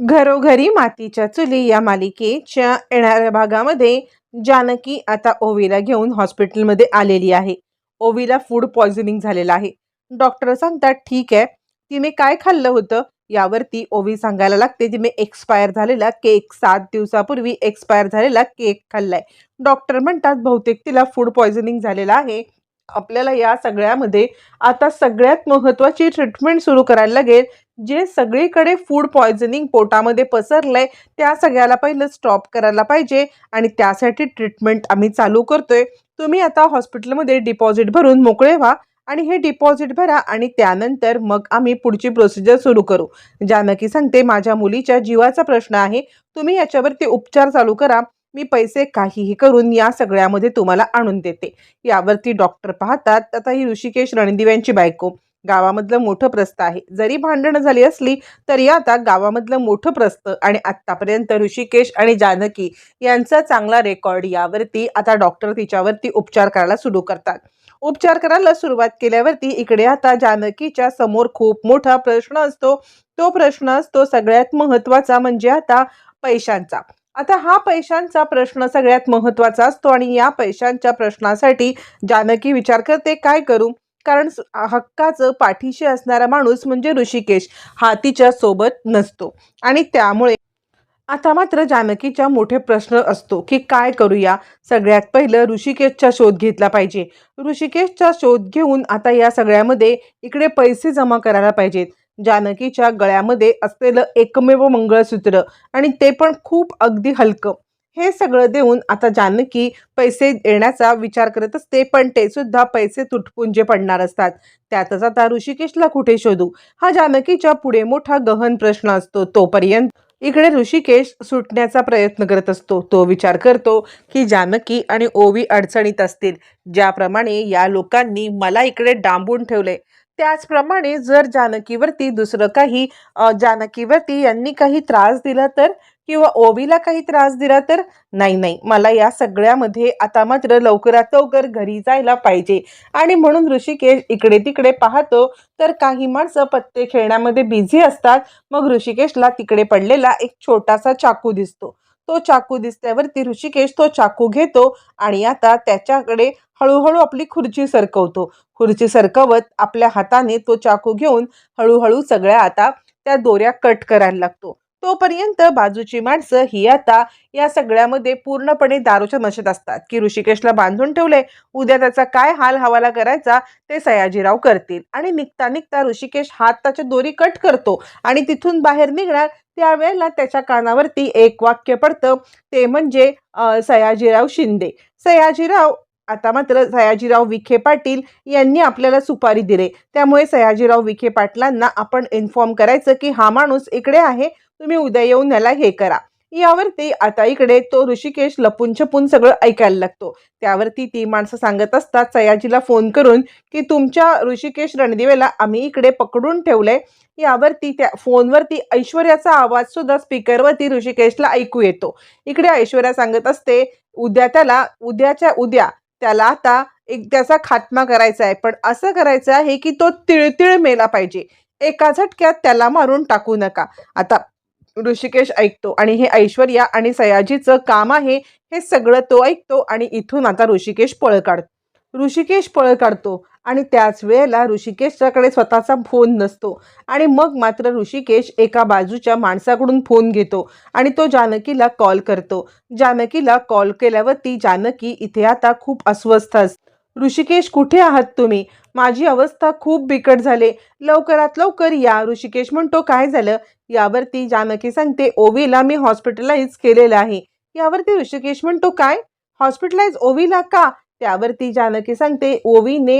घरोघरी मातीच्या चुली या मालिकेच्या येणाऱ्या भागामध्ये जानकी आता ओवीला घेऊन हॉस्पिटलमध्ये आलेली आहे. ओवीला फूड पॉयझनिंग झालेलं आहे. डॉक्टर सांगतात ठीक आहे. तिने काय खाल्लं होतं? यावरती ओवी सांगायला लागते तिने एक्सपायर झालेला केक. सात दिवसापूर्वी एक्सपायर झालेला केक खाल्लाय. डॉक्टर म्हणतात बहुतेक तिला फूड पॉयझनिंग झालेलं आहे. आपल्याला या सगळ्यामध्ये आता सगळ्यात महत्त्वाची ट्रीटमेंट सुरू करायला लागेल. जे सगळीकडे फूड पॉयझनिंग पोटामध्ये पसरलंय त्या सगळ्याला पहिलं स्टॉप करायला पाहिजे आणि त्यासाठी ट्रीटमेंट आम्ही चालू करतोय. तुम्ही आता हॉस्पिटलमध्ये डिपॉझिट भरून मोकळे व्हा आणि हे डिपॉझिट भरा आणि त्यानंतर मग आम्ही पुढची प्रोसिजर सुरू करू. जानकी सांगते माझ्या मुलीच्या जीवाचा प्रश्न आहे. तुम्ही याच्यावरती उपचार चालू करा. मी पैसे काहीही करून या सगळ्यामध्ये तुम्हाला आणून देते. यावरती डॉक्टर पाहतात. आता ही ऋषिकेश रणदिव्यांची बायको. गावामधलं मोठं प्रस्थ आहे. जरी भांडणं झाली असली तरी आता गावामधलं मोठं प्रस्थ आणि आत्तापर्यंत ऋषिकेश आणि जानकी यांचा चांगला रेकॉर्ड यावरती आता डॉक्टर तिच्यावरती उपचार करायला सुरू करतात. उपचार करायला सुरुवात केल्यावरती इकडे आता जानकीच्या समोर खूप मोठा प्रश्न असतो. तो प्रश्न असतो सगळ्यात महत्त्वाचा म्हणजे आता पैशांचा. आता हा पैशांचा प्रश्न सगळ्यात महत्त्वाचा असतो आणि या पैशांच्या प्रश्नासाठी जानकी विचार करते काय करू? कारण हक्काचं पाठीशी असणारा माणूस म्हणजे ऋषिकेश हा तिच्या सोबत नसतो. आणि त्यामुळे आता मात्र जानकीच्या मोठे प्रश्न असतो की काय करूया? सगळ्यात पहिलं ऋषिकेशचा शोध घेतला पाहिजे. ऋषिकेशचा शोध घेऊन आता या सगळ्यामध्ये इकडे पैसे जमा करायला पाहिजेत. जानकीच्या गळ्यामध्ये असलेलं एकमेव मंगळसूत्र आणि ते पण खूप अगदी हलकं. हे सगळं देऊन आता जानकी पैसे देण्याचा विचार करत असते पण ते सुद्धा पैसे तुटपुंजे पडणार असतात. त्यातच आता ऋषिकेशला कुठे शोधू? हा जानकीच्या पुढे मोठा गहन प्रश्न असतो तोपर्यंत. इकडे ऋषिकेश सुटण्याचा प्रयत्न करत असतो. तो विचार करतो की जानकी आणि ओवी अडचणीत असतील. ज्याप्रमाणे या लोकांनी मला इकडे डांबून ठेवले. त्याचप्रमाणे जर जानकीवरती दुसरं काही जानकीवरती यांनी काही त्रास दिला तर? किंवा ओवीला काही त्रास दिला तर? नाही नाही. मला या सगळ्यामध्ये आता मात्र लवकरात लवकर घरी जायला पाहिजे. आणि म्हणून ऋषिकेश इकडे तिकडे पाहतो. तर काही माणसं पत्ते खेळण्यामध्ये बिझी असतात. मग ऋषिकेशला तिकडे पडलेला एक छोटासा चाकू दिसतो. तो चाकू दिसल्यावरती ऋषिकेश तो चाकू घेतो आणि आता त्याच्याकडे हळूहळू आपली खुर्ची सरकवतो. खुर्ची सरकवत आपल्या हाताने तो चाकू घेऊन हळूहळू सगळ्या आता त्या दोऱ्या कट करायला लागतो. तोपर्यंत बाजूची माणसं ही आता या सगळ्यामध्ये पूर्णपणे दारूच्या नशेत असतात. की ऋषिकेशला बांधून ठेवले उद्या त्याचा काय हाल हवाला करायचा ते सयाजीराव करतील. आणि निघता निघता ऋषिकेश हाताच्या दोरी कट करतो आणि तिथून बाहेर निघणार त्यावेळेला त्याच्या कानावरती एक वाक्य पडतं. ते म्हणजे सयाजीराव शिंदे. सयाजीराव आता मात्र सयाजीराव विखे पाटील यांनी आपल्याला सुपारी दिले. त्यामुळे सयाजीराव विखे पाटलांना आपण इन्फॉर्म करायचं की हा माणूस इकडे आहे तुम्ही उद्या येऊन याला हे करा. यावरती आता इकडे तो ऋषिकेश लपून छपून सगळं ऐकायला लागतो. त्यावरती ती माणसं सांगत असतात सयाजीला फोन करून की तुमच्या ऋषिकेश रणदिवेला आम्ही इकडे पकडून ठेवलंय. यावरती त्या फोनवरती ऐश्वर्याचा आवाज सुद्धा स्पीकरवरती ऋषिकेशला ऐकू येतो. इकडे ऐश्वर्या सांगत असते उद्या त्याला उद्याच्या उद्या त्याला आता एक त्याचा खात्मा करायचा आहे. पण असं करायचं आहे की तो तिळतिळ मेला पाहिजे. एका झटक्यात त्याला मारून टाकू नका. आता ऋषिकेश ऐकतो आणि हे ऐश्वर्या आणि सयाजीचं काम आहे हे सगळं तो ऐकतो आणि इथून आता ऋषिकेश पळ काढतो ऋषिकेश पळ काढतो आणि त्याच वेळेला ऋषिकेशच्याकडे स्वतःचा फोन नसतो आणि मग मात्र ऋषिकेश एका बाजूच्या माणसाकडून फोन घेतो आणि तो जानकीला कॉल करतो. जानकीला कॉल केल्यावरती जानकी इथे आता खूप अस्वस्थ असते ऋषिकेश कुठे आहात तुम्ही? माझी अवस्था खूप बिकट झाले. लवकरात लवकर या ऋषिकेश म्हणतो काय झालं? यावरती जानकी सांगते ओवीला मी हॉस्पिटलाइज केलेलं आहे. यावरती ऋषिकेश म्हणतो काय? हॉस्पिटलाइज ओवीला का? त्यावरती जानकी सांगते ओवीने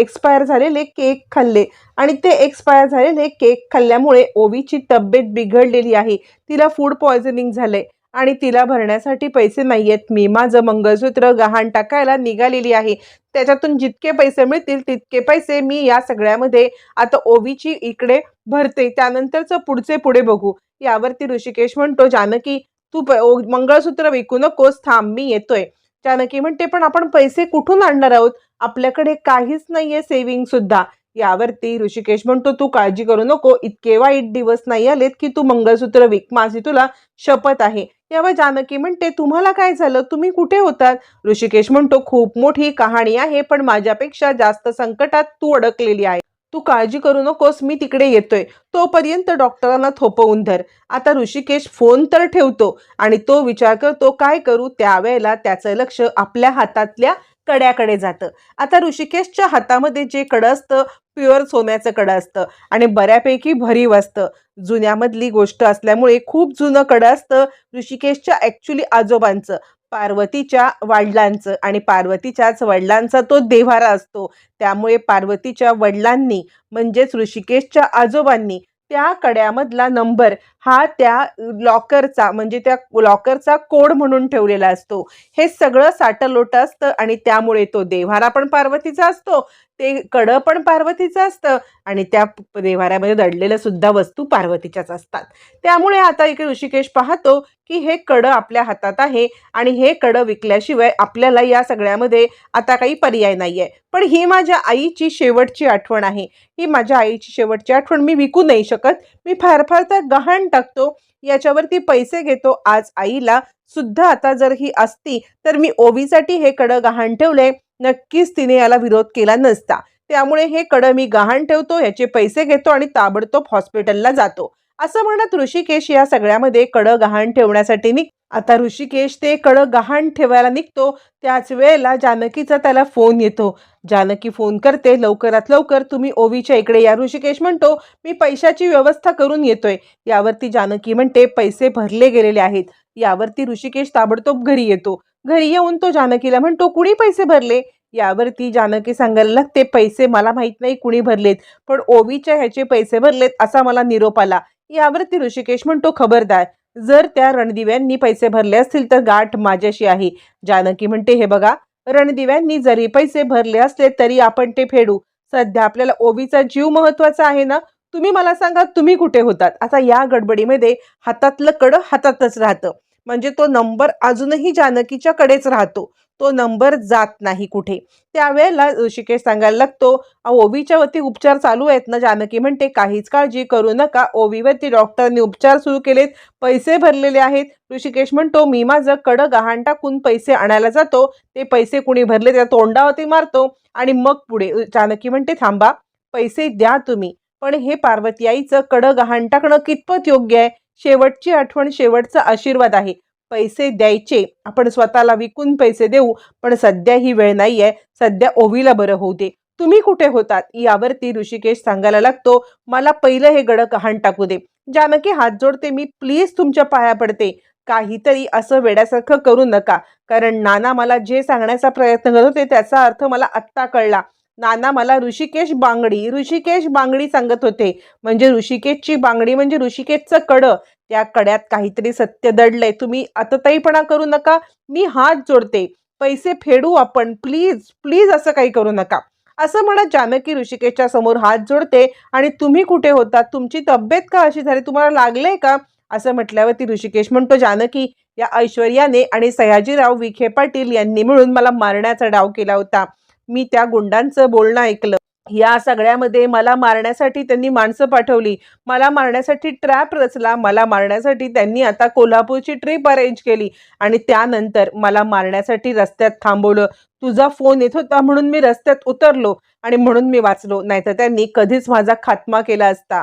एक्सपायर झालेले केक खाल्ले. आणि ते एक्सपायर झालेले केक खाल्ल्यामुळे ओवीची तब्येत बिघडलेली आहे. तिला फूड पॉयझनिंग झालंय. आणि तिला भरण्यासाठी पैसे नाही आहेत मी माझं मंगळसूत्र गहाण टाकायला निघालेली आहे. त्याच्यातून जितके पैसे मिळतील तितके पैसे मी या सगळ्यामध्ये आता ओवीची इकडे भरते. त्यानंतरचं पुढचे पुढे बघू. यावरती ऋषिकेश म्हणतो जानकी तू प- ओ- मंगळसूत्र विकू नकोस. थांब मी येतोय. जानकी म्हणते पण आपण पैसे कुठून आणणार आहोत? आपल्याकडे काहीच नाहीये सेव्हिंग सुद्धा. यावरती ऋषिकेश म्हणतो तू काळजी करू नको. इतके वाईट दिवस नाही आलेत की तू मंगळसूत्र विक. माझी तुला शपथ आहे. यावर जानकी म्हणते तुम्हाला काय झालं? तुम्ही कुठे होतात? ऋषिकेश म्हणतो खूप मोठी कहाणी आहे पण माझ्यापेक्षा जास्त संकटात तू अडकलेली आहे. तू काळजी करू नकोस मी तिकडे येतोय. तोपर्यंत डॉक्टरांना थोपवून धर. आता ऋषिकेश फोन तर ठेवतो आणि तो विचार करतो काय करू? त्यावेळेला त्याचं लक्ष आपल्या हातातल्या कड्याकडे जातं. आता ऋषिकेशच्या हातामध्ये जे कडं असतं प्युअर सोन्याचं कडं असतं आणि बऱ्यापैकी भरीव असतं. जुन्यामधली गोष्ट असल्यामुळे खूप जुनं कडं असतं ऋषिकेशच्या ॲक्च्युली आजोबांचं पार्वतीच्या वडिलांचं आणि पार्वतीच्याच वडिलांचा तो देव्हारा असतो. त्यामुळे पार्वतीच्या वडिलांनी म्हणजेच ऋषिकेशच्या आजोबांनी त्या कड्यामधला नंबर हा त्या लॉकरचा म्हणजे त्या लॉकरचा कोड म्हणून ठेवलेला असतो. हे सगळं साटलोट असतं आणि त्यामुळे तो देव्हारा पण पार्वतीचा असतो ते कडं पण पार्वतीचं असतं आणि त्या देवाऱ्यामध्ये दडलेल्या सुद्धा वस्तू पार्वतीच्याच असतात. त्यामुळे आता एक ऋषिकेश पाहतो की हे कडं आपल्या हातात आहे आणि हे कडं विकल्याशिवाय आपल्याला या सगळ्यामध्ये आता काही पर्याय नाही आहे पण ही माझ्या आईची शेवटची आठवण आहे. ही माझ्या आईची शेवटची आठवण मी विकू नाही शकत. मी फार फार तर गहाण टाकतो. याच्यावरती पैसे घेतो. आज आईला सुद्धा आता जर ही असती तर मी ओवीसाठी हे कडं गहाण ठेवले. नक्कीच तिने याला विरोध केला नसता. त्यामुळे हे कडं मी गहाण ठेवतो याचे पैसे घेतो आणि ताबडतोब हॉस्पिटलला जातो. असं म्हणत ऋषिकेश या सगळ्यामध्ये कडं गहाण ठेवण्यासाठी निघ. आता ऋषिकेश ते कडं गहाण ठेवायला निघतो त्याच वेळेला जानकीचा त्याला फोन येतो. जानकी फोन करते लवकरात लवकर तुम्ही ओवीच्या इकडे या ऋषिकेश म्हणतो. मी पैशाची व्यवस्था करून येतोय. यावरती जानकी म्हणते पैसे भरले गेलेले आहेत. यावरती ऋषिकेश ताबडतोब घरी येतो. घरी येऊन तो जानकीला म्हणतो कुणी पैसे भरले? यावरती जानकी सांगायला लागते पैसे मला माहीत नाही कुणी भरलेत पण ओवीच्या ह्याचे पैसे भरलेत असा मला निरोप आला. यावरती ऋषिकेश म्हणतो खबरदार जर त्या रणदिव्यांनी पैसे भरले असतील तर गाठ माझ्याशी आहे. जानकी म्हणते हे बघा रणदिव्यांनी जरी पैसे भरले असले तरी आपण ते फेडू. सध्या आपल्याला ओवीचा जीव महत्त्वाचा आहे ना? तुम्ही मला सांगा तुम्ही कुठे होतात? आता या गडबडीमध्ये हातातलं कडं हातातच राहतं. म्हणजे तो नंबर अजूनही जानकीच्या कडेच राहतो. तो नंबर जात नाही कुठे. त्यावेळेला ऋषिकेश सांगायला लागतो ओवीच्या वरती उपचार चालू आहेत ना जानकी म्हणते काहीच काळजी करू नका. ओवीवरती डॉक्टरांनी उपचार सुरू केलेत पैसे भरलेले आहेत. ऋषिकेश म्हणतो मी माझं कडं गहाण टाकून पैसे आणायला जातो. ते पैसे कुणी भरले त्या तोंडावरती मारतो आणि मग पुढे जानकी म्हणते थांबा पैसे द्या तुम्ही. पण हे पार्वती आईचं कडं गहाण टाकणं कितपत योग्य आहे? शेवटची आठवण शेवटचा आशीर्वाद आहे. पैसे द्यायचे. आपण स्वतःला विकून पैसे देऊ पण सध्या ही वेळ नाही आहे सध्या ओवीला बरं होऊ दे. तुम्ही कुठे होतात? यावरती ऋषिकेश सांगायला लागतो मला पहिलं हे गडं कहाण टाकू दे. जानकी हात जोडते मी प्लीज तुमच्या पाया पडते. काहीतरी असं वेड्यासारखं करू नका. कारण नाना मला जे सांगण्याचा प्रयत्न करत होते त्याचा अर्थ मला आत्ता कळला. नाना मला ऋषिकेश बांगडी ऋषिकेश बांगडी सांगत होते. म्हणजे ऋषिकेशची बांगडी म्हणजे ऋषिकेशचं कडं. त्या कड्यात काहीतरी सत्य दडलंय. तुम्ही आतताईपणा करू नका. मी हात जोडते. पैसे फेडू आपण. प्लीज प्लीज असं काही करू नका. असं म्हणत जानकी ऋषिकेशच्या समोर हात जोडते. आणि तुम्ही कुठे होता? तुमची तब्येत का अशी झाली? तुम्हाला लागलंय का? असं म्हटल्यावरती ऋषिकेश म्हणतो जानकी या ऐश्वर्याने आणि सयाजीराव विखे पाटील यांनी मिळून मला मारण्याचा डाव केला होता. मी त्या गुंडांचं बोलणं ऐकलं. या सगळ्यामध्ये मला मारण्यासाठी त्यांनी माणसं पाठवली. मला मारण्यासाठी ट्रॅप रचला. मला मारण्यासाठी त्यांनी आता कोल्हापूरची ट्रिप अरेंज केली. आणि त्यानंतर मला मारण्यासाठी रस्त्यात थांबवलं. तुझा फोन येत होता म्हणून मी रस्त्यात उतरलो आणि म्हणून मी वाचलो. नाहीतर त्यांनी कधीच माझा खात्मा केला असता.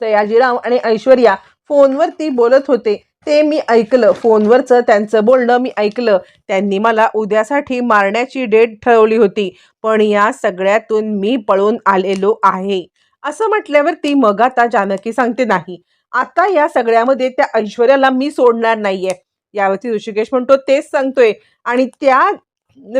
सयाजीराव आणि ऐश्वर्या फोनवरती बोलत होते. ते मी ऐकलं. फोनवरचं त्यांचं बोलणं मी ऐकलं. त्यांनी मला उद्यासाठी मारण्याची डेट ठरवली होती. पण या सगळ्यातून मी पळून आलेलो आहे. असं म्हटल्यावरती मग आता जानकी सांगते नाही. आता या सगळ्यामध्ये त्या ऐश्वर्याला मी सोडणार नाहीये. यावरती ऋषिकेश म्हणतो तेच सांगतोय. आणि त्या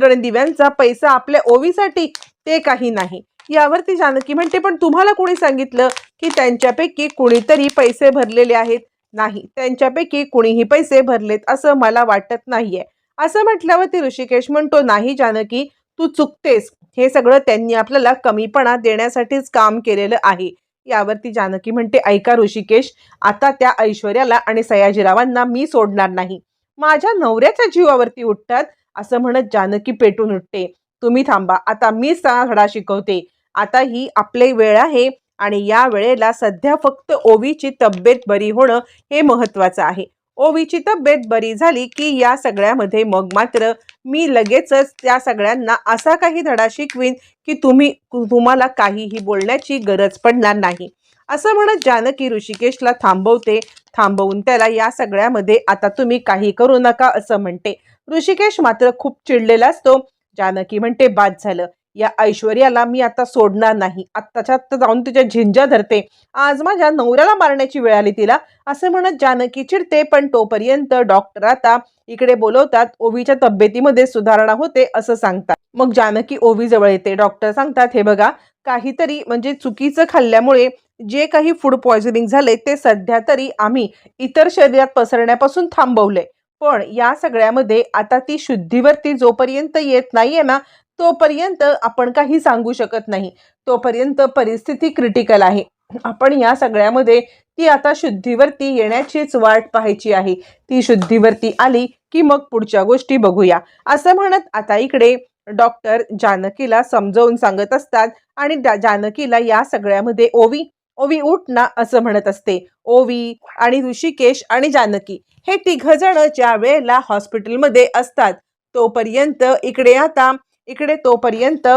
रणदिव्यांचा पैसा आपल्या ओवीसाठी ते काही नाही. यावरती जानकी म्हणते पण तुम्हाला कोणी सांगितलं की त्यांच्यापैकी कुणीतरी पैसे भरलेले आहेत? नाही. त्यांच्यापैकी कुणीही पैसे भरलेत असं मला वाटत नाहीये. असं म्हटल्यावरती ऋषिकेश म्हणतो नाही जानकी तू चुकतेस. हे सगळं त्यांनी आपल्याला कमीपणा देण्यासाठीच काम केलेलं आहे. यावरती जानकी म्हणते ऐका ऋषिकेश आता त्या ऐश्वर्याला आणि सयाजीरावांना मी सोडणार नाही. माझ्या नवऱ्याच्या जीवावरती उठतात असं म्हणत जानकी पेटून उठते. तुम्ही थांबा. आता मीच त्यांना धडा शिकवते. आता ही आपले वेळ आहे. आणि या वेळेला सध्या फक्त ओवीची तब्येत बरी होणं हे महत्त्वाचं आहे. ओवीची तब्येत बरी झाली की या सगळ्यामध्ये मग मात्र मी लगेचच त्या सगळ्यांना असा काही धडा शिकवीन की तुम्ही तुम्हाला काहीही बोलण्याची गरज पडणार नाही. असं म्हणत जानकी ऋषिकेशला थांबवते थांबवून त्याला या सगळ्यामध्ये आता तुम्ही काही करू नका असं म्हणते. ऋषिकेश मात्र खूप चिडलेला असतो. जानकी म्हणते बाद झालं. या ऐश्वर्याला मी आता सोडणार नाही. आत्ताच्या आत्ता जाऊन तुझ्या झिंजा धरते. आज माझ्या नवऱ्याला मारण्याची वेळ आली तिला. असं म्हणत जानकी चिडते पण तोपर्यंत डॉक्टर आता इकडे बोलवतात ओवीच्या तब्येतीमध्ये सुधारणा होते असं सांगतात. मग जानकी ओवी जवळ येते. डॉक्टर सांगतात हे बघा काहीतरी म्हणजे चुकीचं खाल्ल्यामुळे जे काही फूड पॉयझनिंग झाले ते सध्या तरी आम्ही इतर शरीरात पसरण्यापासून थांबवले. पण या सगळ्यामध्ये आता ती शुद्धीवरती जोपर्यंत येत नाहीये ना तोपर्यंत आपण काही सांगू शकत नाही. तोपर्यंत परिस्थिती क्रिटिकल आहे. आपण या सगळ्यामध्ये ती आता शुद्धीवरती येण्याचीच वाट पाहायची आहे. ती शुद्धीवरती आली की मग पुढच्या गोष्टी बघूया. असं म्हणत आता इकडे डॉक्टर जानकीला समजावून सांगत असतात आणि जानकीला या सगळ्यामध्ये ओवी ओवी उठ ना असं म्हणत असते. ओवी आणि ऋषिकेश आणि जानकी हे तिघ जण ज्या वेळेला हॉस्पिटलमध्ये असतात तोपर्यंत इकडे आता इकडे तोपर्यंत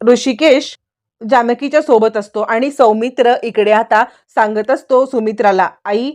ऋषिकेश जानकीच्या सोबत असतो आणि सौमित्र इकडे आता सांगत असतो सुमित्राला आई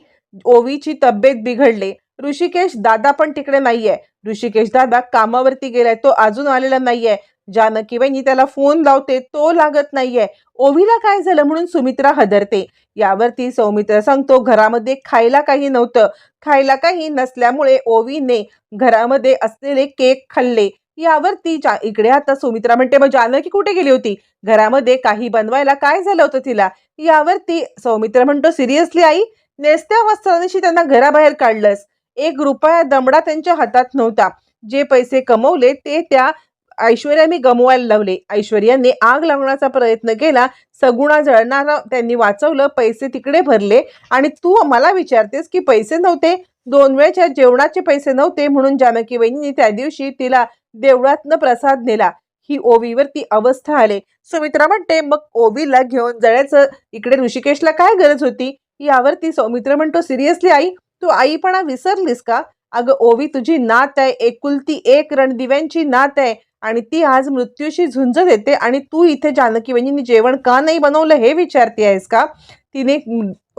ओवीची तब्येत बिघडले. ऋषिकेश दादा पण तिकडे नाहीये. ऋषिकेश दादा कामावरती गेलाय. तो अजून आलेला नाहीये. जानकी बहिणी त्याला फोन लावते. तो लागत नाहीये. ओवीला काय झालं म्हणून सुमित्रा हदरते. यावरती सौमित्र सांगतो घरामध्ये खायला काही नव्हतं. खायला काही नसल्यामुळे ओवीने घरामध्ये असलेले केक खाल्ले. यावरती जा इकडे आता सुमित्रा म्हणते मग जानकी कुठे गेली होती? घरामध्ये काही बनवायला काय झालं होतं तिला? यावर ती सौमित्रा म्हणतो सिरियसली आई नेसत्या वस्त्रांशी त्यांना घराबाहेर काढलंस. एक रुपया दमडा त्यांच्या हातात नव्हता. जे पैसे कमवले ते त्या ऐश्वर्या मी गमवायला लावले. ऐश्वर्याने आग लावण्याचा प्रयत्न केला. सगुणा जळणारा त्यांनी वाचवलं पैसे तिकडे भरले. आणि तू मला विचारतेस की पैसे नव्हते? दोन वेळच्या जेवणाचे पैसे नव्हते म्हणून जानकी वहिनी त्या दिवशी तिला देवळातनं प्रसाद नेला. ही ओवीवरती अवस्था आले. सुमित्रा म्हणते मग ओवीला घेऊन जाण्याचं इकडे ऋषिकेशला काय गरज होती? यावरती सौमित्र म्हणतो सिरियसली आई तू आईपणा विसरलीस का? अगं ओवी तुझी नात आहे एकुलती एक रणदिव्यांची नात आहे आणि ती आज मृत्यूशी झुंज देते आणि तू इथे जानकी वहिनीने जेवण का नाही बनवलं हे विचारते आहेस का? तिने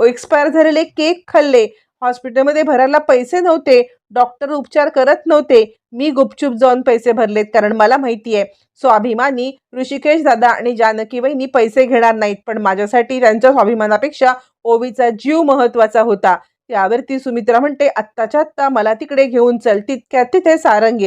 एक्सपायर झालेले केक खाल्ले. हॉस्पिटलमध्ये भरायला पैसे नव्हते. डॉक्टर उपचार करत नव्हते. मी गुपचूप जाऊन पैसे भरलेत कारण मला माहिती आहे स्वाभिमानी ऋषिकेश दादा आणि जानकी वहिनी पैसे घेणार नाहीत पण माझ्यासाठी त्यांच्या स्वाभिमानापेक्षा ओवीचा जीव महत्त्वाचा होता. त्यावरती सुमित्रा म्हणते आत्ताच्या आत्ता मला तिकडे घेऊन चल तितक्यात तिथे सारंग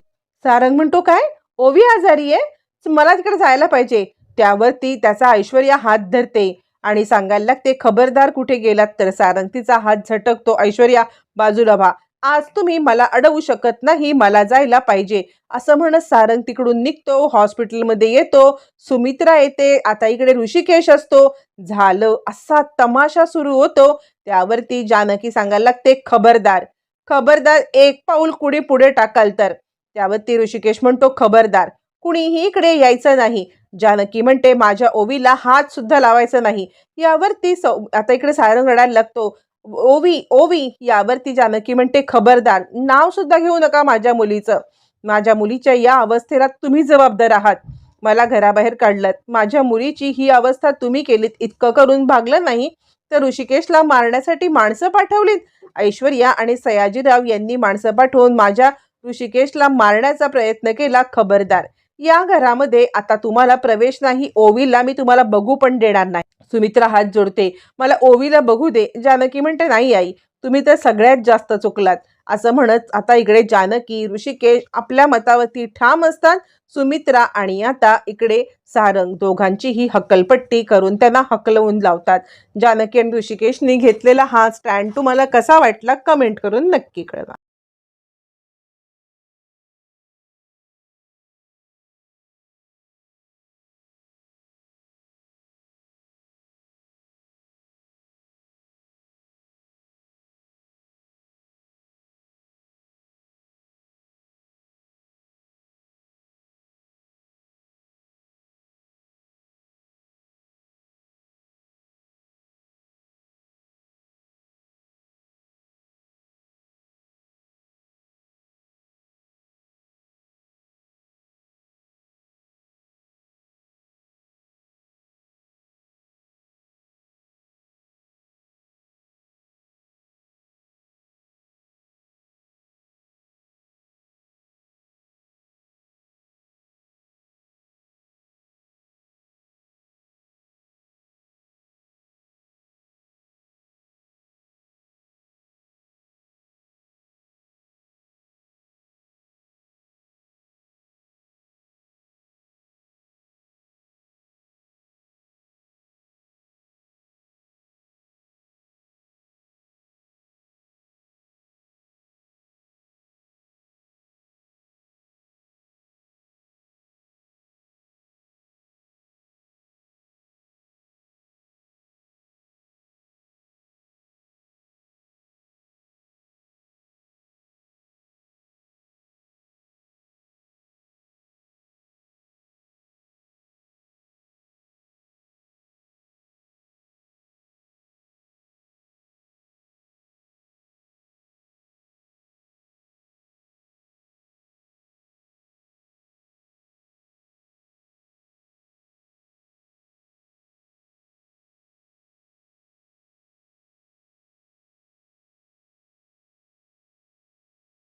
सारंग म्हणतो काय? ओवी आजारी आहे मला तिकडे जायला पाहिजे. त्यावरती त्याचा ऐश्वर्या हात धरते आणि सांगायला लागते खबरदार कुठे गेलात तर? सारंग तिचा हात झटकतो. ऐश्वर्या बाजूला व्हा. आज तुम्ही मला अडवू शकत नाही मला जायला पाहिजे. असं म्हणत सारंग तिकडून निघतो हॉस्पिटलमध्ये येतो. सुमित्रा येते आता इकडे ऋषिकेश असतो. झालं असा तमाशा सुरू होतो. त्यावरती जानकी सांगायला लागते खबरदार खबरदार एक पाऊल कुणी पुढे टाकाल तर. त्यावरती ऋषिकेश म्हणतो खबरदार कुणीही इकडे यायचं नाही. जानकी म्हणते माझ्या ओवीला हात सुद्धा लावायचा नाही. यावरती सौ आता इकडे सारंग रडायला लागतो ओवी ओवी यावरती जानकी म्हणते खबरदार. नाव सुद्धा घेऊ नका माझ्या मुलीचं. माझ्या मुलीच्या या अवस्थेला तुम्ही जबाबदार आहात. मला घराबाहेर काढलं माझ्या मुलीची ही अवस्था तुम्ही केलीत. इतकं करून भागलं नाही तर ऋषिकेशला मारण्यासाठी माणसं पाठवलीत. ऐश्वर्या आणि सयाजीराव यांनी माणसं पाठवून माझ्या ऋषिकेशला मारण्याचा प्रयत्न केला खबरदार. या घरामध्ये आता तुम्हाला प्रवेश नाही ओवीला मी तुम्हाला बघू पण देणार नाही. सुमित्रा हात जोडते मला ओवीला बघू दे जानकी म्हणते नाही आई तुम्ही तर सगळ्यात जास्त चुकलात. असं म्हणत आता इकडे जानकी ऋषिकेश आपल्या मतावरती ठाम असतात सुमित्रा आणि आता इकडे सारंग दोघांची ही हकलपट्टी करून त्यांना हकलवून लावतात. जानकी आणि ऋषिकेशनी घेतलेला हा स्टँड तुम्हाला कसा वाटला? कमेंट करून नक्की कळवा.